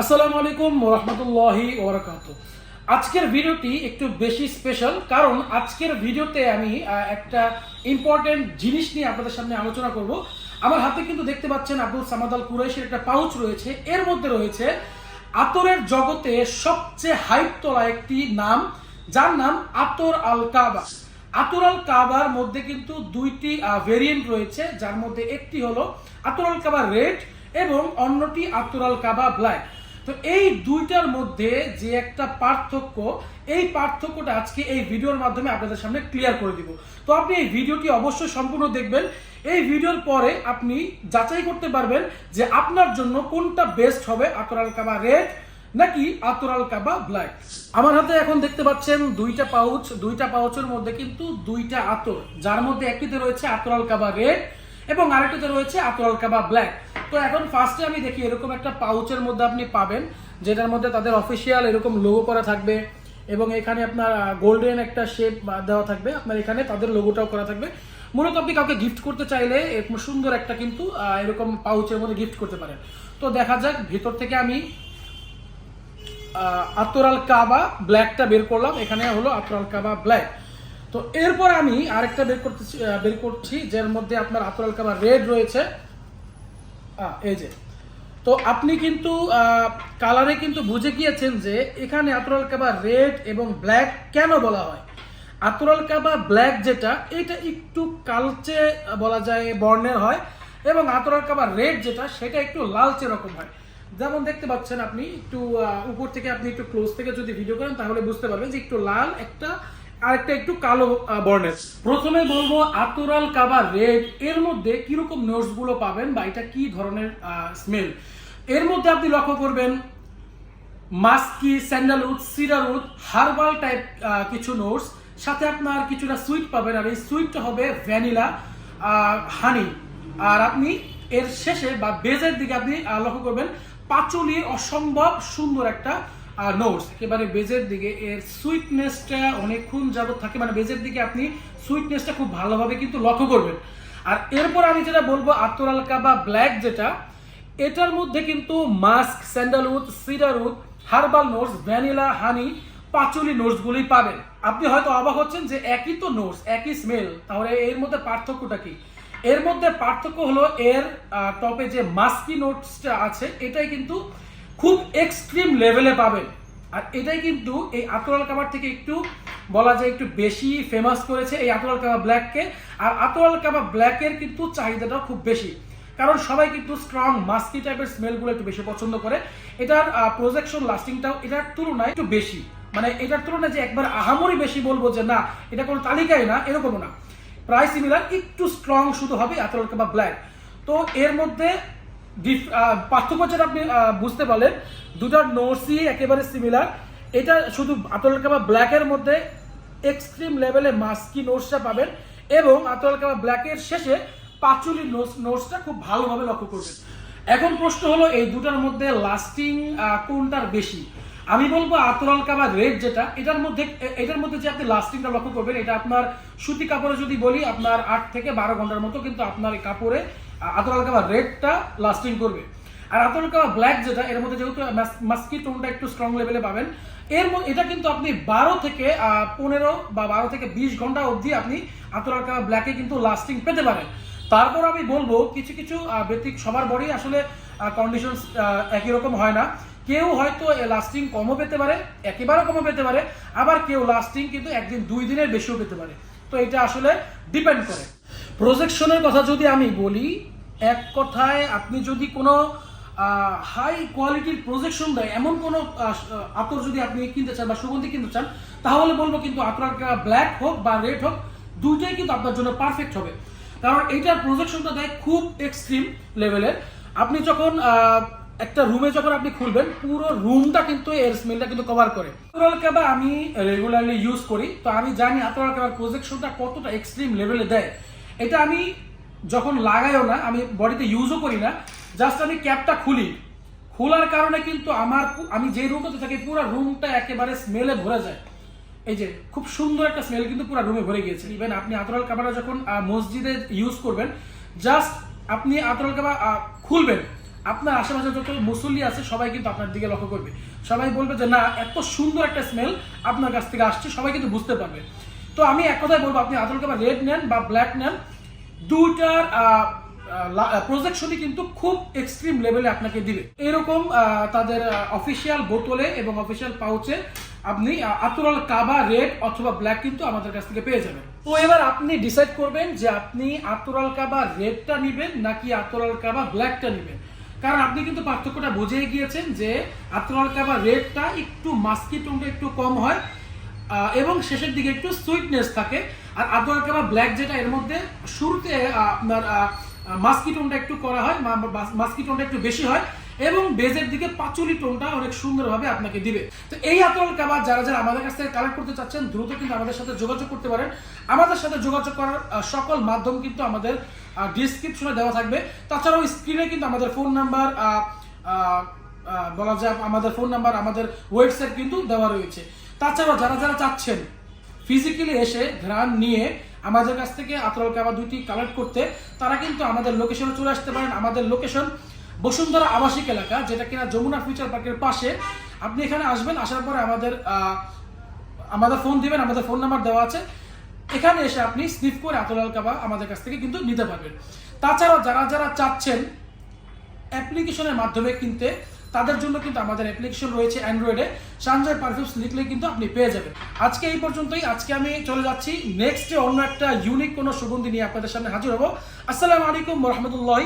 আসসালামু আলাইকুম রহমতুল্লাহি ওবরাকাত আজকের ভিডিওটি একটু বেশি স্পেশাল কারণ আজকের ভিডিওতে আমি একটা ইম্পর্টেন্ট জিনিস নিয়ে আপনাদের সামনে আলোচনা করব। আমার হাতে কিন্তু দেখতে পাচ্ছেন আব্দুল সামাদ আল কুরাইশের একটা পাউচ রয়েছে। এর মধ্যে রয়েছে আতরের জগতে সবচেয়ে হাইপ তোলা একটি নাম, যার নাম আতর আল কাবা। আতর আল কাবার মধ্যে কিন্তু দুইটি ভেরিয়েন্ট রয়েছে, যার মধ্যে একটি হলো আতর আল কাবা রেড এবং অন্যটি আতর আল কাবা ব্ল্যাক তো এই দুইটার মধ্যে যে একটা পার্থক্য, এই পার্থক্যটা আজকে এই ভিডিওর মাধ্যমে আপনাদের সামনে ক্লিয়ার করে দিব। তো আপনি এই ভিডিওটি অবশ্যই সম্পূর্ণ দেখবেন। এই ভিডিওর পরে আপনি যাচাই করতে পারবেন যে আপনার জন্য কোনটা বেস্ট হবে আতরাল কাবা রেড নাকি আতরাল কাবা ব্ল্যাক আমার হাতে এখন দেখতে পাচ্ছেন দুইটা পাউচ দুইটা পাউচের মধ্যে কিন্তু দুইটা আতর, যার মধ্যে একটিতে রয়েছে আতরাল কাবা রেড এবং আরেকটিতে রয়েছে আতরাল কাবা ব্ল্যাক। তো এখন ফার্স্টে আমি দেখি এরকম একটা পাউচের মধ্যে আপনি পাবেন, যেটার মধ্যে তাদের অফিসিয়াল এরকম লোগো করা থাকবে এবং এখানে আপনার গোল্ডেন একটা শেপ দেওয়া থাকবে। আপনার এখানে তাদের লোগোটাও করা থাকবে। মূলত আপনি কাউকে গিফট করতে চাইলে এরকম সুন্দর একটা কিন্তু এরকম পাউচের মধ্যে গিফট করতে পারেন। তো দেখা যাক, ভেতর থেকে আমি আতরাল কাবা ব্ল্যাকটা বের করলাম। এখানে হলো আতরাল কাবা ব্ল্যাক। তো এরপর আমি আরেকটা বের করতেছি বের করছি, যার মধ্যে আপনার আতরাল কাবা রেড রয়েছে। এই যে। তো আপনি কিন্তু কালারে কিন্তু বুঝে গিয়েছেন যে এখানে আতরাল কাবা রেড এবং ব্ল্যাক কেন বলা হয়? আতরাল কাবা ব্ল্যাক যেটা, এটা একটু কালচে বলা যায়, বর্ণের হয় এবং আতরাল কাবা রেড যেটা, সেটা একটু লালচে রকম হয়। যেমন দেখতে পাচ্ছেন আপনি, একটু উপর থেকে আপনি একটু ক্লোজ থেকে যদি ভিডিও করেন, তাহলে বুঝতে পারবেন যে একটু লাল একটা আরেকটা একটু কালো বর্ণের। প্রথমে বলব আতরাল কাবা রেড। এর মধ্যে কীরকম নোটসগুলো পাবেন বা এটা কি ধরনের স্মেল এর মধ্যে আপনি লক্ষ্য করবেন musky, sandalwood cedarwood herbal type কিছু নোটস। সাথে আপনার কিছুটা সুইট পাবেন আর এই সুইটটা হবে ভ্যানিলা হানি। আর আপনি এর শেষে বা বেজের দিকে আপনি লক্ষ্য করবেন পাঁচুলি অসম্ভব সুন্দর একটা নোটস একেবারে বেজের দিকে, এর সুইটনেসটা অনেকক্ষণ যাবত থাকে। মানে বেজের দিকে আপনি সুইটনেসটা খুব ভালোভাবে কিন্তু লক্ষ্য করবেন। আর এরপর আমি যেটা বলব আতরালকা বা ব্ল্যাক যেটা, এটার মধ্যে কিন্তু musk sandalwood cedarwood herbal notes vanilla honey patchouli নোটসগুলোই পাবেন। আপনি হয়তো অবাক হচ্ছেন যে একই তো নোটস একই স্মেল তাহলে এর মধ্যে পার্থক্যটা কি? এর মধ্যে পার্থক্য হলো এর টপে যে মাস্কি নোটসটা আছে, এটাই কিন্তু খুব এক্সট্রিম লেভেলে পাবেন। আর এটাই কিন্তু এই আতরাল কাবার থেকে একটু বলা যায় একটু বেশি ফেমাস করেছে এই আতরাল কাবা ব্ল্যাককে আর আতরাল কাবা ব্ল্যাকের কিন্তু চাহিদাটা খুব বেশি। কারণ সবাই কিন্তু স্ট্রং মাস্কি টাইপের স্মেলগুলো একটু বেশি পছন্দ করে। এটার প্রজেকশন লাস্টিংটাও এটার তুলনায় একটু বেশি। মানে এটার তুলনায় যে একবার আহামরি বেশি বলব যে না, এটা কোনো তালিকায় না, এরকমও না। প্রায় সিমিলার একটু স্ট্রং শুধু হবে আতরাল কাবা ব্ল্যাক তো এর মধ্যে পার্থক্য যেটা আপনি বুঝতে পারলেন দুটার নোটসই একেবারে সিমিলার এটা শুধু আতরাল কাবা ব্ল্যাকের মধ্যে এক্সট্রিম লেভেলে মাস্কি নোটসটা পাবেন এবং আতরাল কাবা ব্ল্যাকের শেষে পাঁচুলি নোটস নোটসটা খুব ভালোভাবে লক্ষ্য করবেন। এখন প্রশ্ন হলো, এই দুটার মধ্যে লাস্টিং কোনটার বেশি? আমি বলব আতরাল কাবা রেড যেটা, এটার মধ্যে এটার মধ্যে যে আপনি লাস্টিংটা লক্ষ্য করবেন, এটা আপনার সুতি কাপড়ে যদি বলি, আপনার আট থেকে বারো ঘণ্টার মতো কিন্তু আপনার এই কাপড়ে আতরাল কাবা রেডটা লাস্টিং করবে। আর আতরাল কাবা ব্ল্যাক যেটা এর মধ্যে যেহেতু মাস্কি টোনটা একটু স্ট্রং লেভেলে পাবেন এর এটা কিন্তু আপনি বারো থেকে পনেরো বা বারো থেকে বিশ ঘণ্টা অবধি আপনি আতরাল কাবা ব্ল্যাকে কিন্তু লাস্টিং পেতে পারেন। তারপর আমি বলব কিছু কিছু আহ, ব্যতিক সবার বডি আসলে কন্ডিশন একই রকম হয় না। কেউ হয়তো লাস্টিং কমও পেতে পারে একেবারে কমও পেতে পারে আবার কেউ লাস্টিং কিন্তু একদিন দুই দিনের বেশিও পেতে পারে। তো এটা আসলে ডিপেন্ড করে। প্রজেকশনের কথা যদি আমি বলি, এক কথায় আপনি যদি কোনো হাই কোয়ালিটির প্রজেকশন দেয়, এমন কোনো আতর যদি আপনি কিনতে চান বা সুগন্ধি কিনতে চান, তাহলে বলব কিন্তু আপনার ব্ল্যাক হোক বা রেড হোক, দুইটাই কিন্তু আপনার জন্য পারফেক্ট হবে। কারণ এইটার প্রজেকশনটা দেয় খুব এক্সট্রিম লেভেলের আপনি যখন একটা রুমে যখন আপনি খুলবেন, পুরো রুমটা কিন্তু এর স্মেলটা কিন্তু কভার করে। আতরাল কাবা আমি রেগুলারলি ইউজ করি, তো আমি জানি আতরাল কাবার প্রজেকশনটা কতটা এক্সট্রিম লেভেলে দেয়। এটা আমি যখন লাগাইও না, আমি বডিতে ইউজও করি না জাস্ট আমি ক্যাপটা খুলি। খোলার কারণে কিন্তু আমার আমি যে রুমটাতে থাকি, পুরো রুমটা একেবারে স্মেলে ভরে যায়। এই যে, খুব সুন্দর একটা স্মেল কিন্তু পুরো রুমে ভরে গিয়েছে। ইভেন আপনি আতরাল কাবাটা যখন মসজিদে ইউজ করবেন জাস্ট আপনি আতরাল কাবা খুলবেন। আপনার আশেপাশে যত মুসল্লি আছে, সবাই কিন্তু আপনার দিকে লক্ষ্য করবে। সবাই বলবে যে, না, এত সুন্দর একটা স্মেল আপনার কাছ থেকে আসছে। সবাই কিন্তু বুঝতে পারবে। তো আমি এক কথাই বলব, আপনি আতর কাবা রেড নেন বা ব্ল্যাক নেন, দুইটার প্রজেকশনই কিন্তু খুব এক্সট্রিম লেভেলে আপনাকে দিবে। এরকম তাদের অফিসিয়াল বোতলে এবং অফিসিয়াল পাউচে আপনি আতরাল কাবা রেড অথবা ব্ল্যাক কিন্তু আমাদের কাছ থেকে পেয়ে যাবেন। তো এবার আপনি ডিসাইড করবেন যে আপনি আতরাল কাবা রেডটা নেবেন নাকি আতরাল কাবা ব্ল্যাকটা নেবেন। কারণ আপনি কিন্তু পার্থক্যটা বুঝেই গিয়েছেন যে আতরাল কাবা রেডটা একটু মাস্কি টোনটা একটু কম হয় এবং শেষের দিকে একটু সুইটনেস থাকে। আর আদোয়ার কাবা ব্ল্যাক যেটা, এর মধ্যে শুরুতে আপনার মাস্কি টোনটা একটু করা হয় মাস্কি টোনটা একটু বেশি হয়, এবং বেজের দিকে পাচুলি টোনটা অনেক সুন্দরভাবে আপনাকে দিবে। তো এই আতরল কাবা যারা যারা আমাদের কাছ থেকে কালেক্ট করতে চাচ্ছেন, দ্রুত কিন্তু আমাদের সাথে যোগাযোগ করতে পারেন। আমাদের সাথে যোগাযোগ করার সকল মাধ্যম কিন্তু আমাদের ডিসক্রিপশনে দেওয়া থাকবে। তাছাড়াও স্ক্রিনে কিন্তু আমাদের ফোন নাম্বার বলা যায় আমাদের ফোন নাম্বার আমাদের ওয়েবসাইট কিন্তু দেওয়া রয়েছে। তাছাড়াও যারা যারা চাচ্ছেন ফিজিক্যালি এসে ঘ্রাণ নিয়ে আমাদের কাছ থেকে আতরল কাবা দুইটি কালেক্ট করতে, তারা কিন্তু আমাদের লোকেশনে চলে আসতে পারেন। আমাদের লোকেশন বসুন্ধরা আবাসিক এলাকা, যেটা কিনা যমুনা ফিউচার পার্কের পাশে। আপনি এখানে আসবেন, আসার পরে আমাদের আমাদের ফোন দিবেন, আমাদের ফোন নাম্বার দেওয়া আছে। এখানে এসে আপনি স্নিফ করে আতলাল কাবা আমাদের কাছ থেকে কিন্তু নিতে পারবেন। তাছাড়াও যারা যারা চাচ্ছেন অ্যাপ্লিকেশনের মাধ্যমে কিনতে তাদের জন্য কিন্তু আমাদের অ্যাপ্লিকেশন রয়েছে অ্যান্ড্রয়েডে সানজয় পারফিউমস লিখলে কিন্তু আপনি পেয়ে যাবেন। আজকে এই পর্যন্তই। আজকে আমি চলে যাচ্ছি। নেক্সট অন্য একটা ইউনিক কোনো সুগন্ধি নিয়ে আপনাদের সামনে হাজির হব। আসসালামু আলাইকুম রহমতুল্লাহ